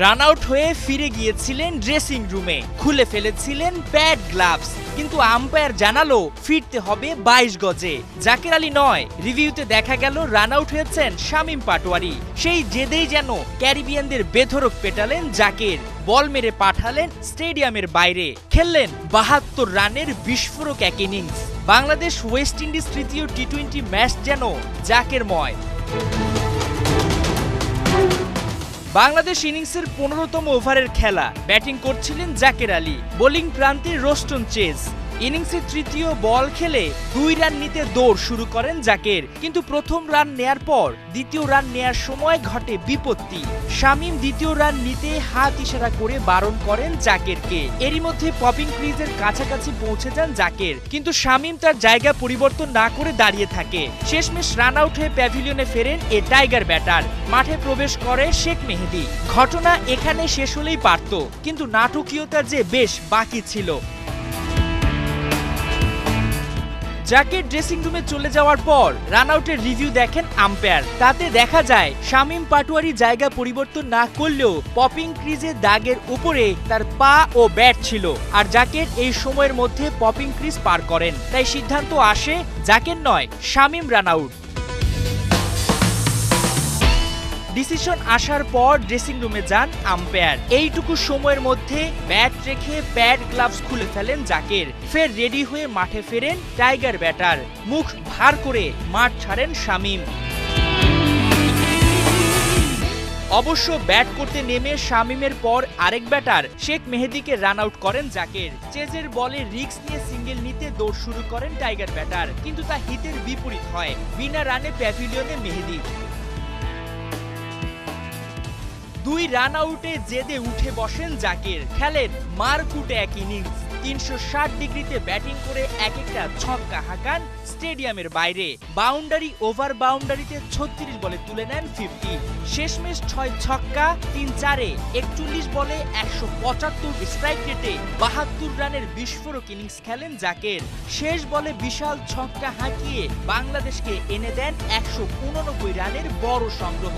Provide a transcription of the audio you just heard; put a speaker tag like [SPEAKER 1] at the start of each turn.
[SPEAKER 1] Run out হয়ে ফিরে গিয়েছিলেন ড্রেসিং রুমে খুলে ফেলেছিলেন প্যাড গ্লাভস কিন্তু আম্পায়ার জানালো, ফিরতে হবে বাইশ গজে। জাকের আলী নয়, রিভিউতে দেখা গেল রান আউট হয়েছেন শামীম পাটোয়ারি। সেই জেদেই যেন ক্যারিবিয়ানদের বেধরক পেটালেন জাকের। বল মেরে পাঠালেন স্টেডিয়ামের বাইরে। খেললেন বাহাত্তর রানের বিস্ফোরক এক ইনিংস। বাংলাদেশ ওয়েস্ট ইন্ডিজ তৃতীয় টি টোয়েন্টি ম্যাচ যেন জাকেরময় বাংলাদেশ ইনিংসের পনেরোতম ওভারের খেলা। ব্যাটিং করছিলেন জাকের আলী। বোলিং প্রান্তে রোস্টন চেজ। ইনিংসের তৃতীয় বল খেলে দুই রান নিতে দৌড় শুরু করেন জাকের। কিন্তু প্রথম রান নেয়ার পর দ্বিতীয় রান নেয়ার সময় ঘটে বিপত্তি। শামীম দ্বিতীয় রান নিতে হাত ইশারা করে বারণ করেন জাকেরকে। এরই মধ্যে পপিং ক্রিজের কাছাকাছি পৌঁছে যান জাকের। কিন্তু শামীম তার জায়গা পরিবর্তন না করে দাঁড়িয়ে থাকে। শেষমেশ রান আউট হয়ে প্যাভিলিয়নে ফেরেন এ টাইগার ব্যাটার। মাঠে প্রবেশ করে শেখ মেহেদি। ঘটনা এখানে শেষ হলেই পারত। কিন্তু নাটকীয়তা যে বেশ বাকি ছিল। জাকের ড্রেসিং রুমে চলে যাওয়ার পর রান আউটের রিভিউ দেখেন আম্পায়ার তাতে দেখা যায়, শামিম পাটুয়ারি জায়গা পরিবর্তন না করলেও পপিং ক্রিজে দাগের উপরে তার পা ও ব্যাট ছিল। আর জাকের এই সময়ের মধ্যে পপিং ক্রিজ পার করেন। তাই সিদ্ধান্ত আসে জাকের নয়, শামিম রান আউট ডিসিশন আসার পর ড্রেসিং রুমে যান আম্পায়ার এইটুকু সময়ের মধ্যে ব্যাট রেখে প্যাড গ্লাভস খুলে ফেলেন জাকের। ফের রেডি হয়ে মাঠে ফেরেন টাইগার ব্যাটার মুখ ভার করে মাঠ ছাড়েন শামীম। অবশ্য ব্যাট করতে নেমে শামিমের পর আরেক ব্যাটার শেখ মেহেদিকে রান আউট করেন জাকের। চেজের বলে রিক্স নিয়ে সিঙ্গেল নিতে দৌড় শুরু করেন টাইগার ব্যাটার কিন্তু তা হিতের বিপরীত হয়। বিনা রানে প্যাভিলিয়নে মেহেদি। দুই রান আউটে জেদে উঠে বসেন জাকির। খেলেন মারকুটে এক ইনিংস তিনশো ষাট ডিগ্রিতে ব্যাটিং করে এক একটা ছক্কা হাঁকান স্টেডিয়ামের বাইরে। বাউন্ডারি ওভার বাউন্ডারিতে ছত্রিশ বলে তুলে নেন ফিফটি শেষমেশ ছয় ছক্কা, তিন চারে একচল্লিশ বলে একশো পঁচাত্তর স্ট্রাইক রেটে বাহাত্তর রানের বিস্ফোরক ইনিংস খেলেন জাকের। শেষ বলে বিশাল ছক্কা হাঁকিয়ে বাংলাদেশকে এনে দেন একশো উননব্বই রানের বড় সংগ্রহ।